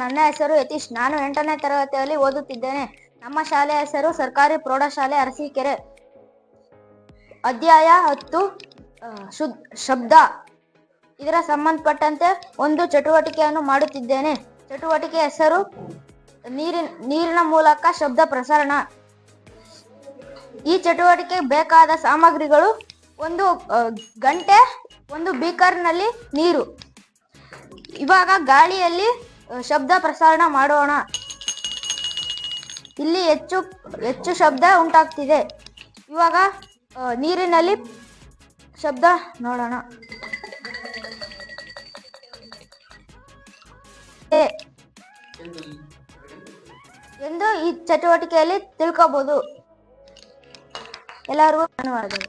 ನನ್ನ ಹೆಸರು ಯತೀಶ್. ನಾನು ಎಂಟನೇ ತರಗತಿಯಲ್ಲಿ ಓದುತ್ತಿದ್ದೇನೆ. ನಮ್ಮ ಶಾಲೆಯ ಹೆಸರು ಸರ್ಕಾರಿ ಪ್ರೌಢಶಾಲೆ ಅರಸೀಕೆರೆ. ಅಧ್ಯಾಯ ಹತ್ತು ಶುದ್, ಶಬ್ದ. ಇದರ ಸಂಬಂಧಪಟ್ಟಂತೆ ಒಂದು ಚಟುವಟಿಕೆಯನ್ನು ಮಾಡುತ್ತಿದ್ದೇನೆ. ಚಟುವಟಿಕೆ ಹೆಸರು ನೀರಿನ ನೀರಿನ ಮೂಲಕ ಶಬ್ದ ಪ್ರಸರಣ. ಈ ಚಟುವಟಿಕೆ ಬೇಕಾದ ಸಾಮಗ್ರಿಗಳು ಒಂದು ಗಂಟೆ, ಒಂದು ಬೀಕರ್ನಲ್ಲಿ ನೀರು. ಇವಾಗ ಗಾಳಿಯಲ್ಲಿ ಶಬ್ದ ಪ್ರಸಾರಣ ಮಾಡೋಣ. ಇಲ್ಲಿ ಹೆಚ್ಚು ಹೆಚ್ಚು ಶಬ್ದ ಉಂಟಾಗ್ತಿದೆ. ಇವಾಗ ನೀರಿನಲ್ಲಿ ಶಬ್ದ ನೋಡೋಣ. ಎಂದು ಈ ಚಟುವಟಿಕೆಯಲ್ಲಿ ತಿಳ್ಕೋಬಹುದು ಎಲ್ಲರಿಗೂ ಧನ್ಯವಾದಗಳು.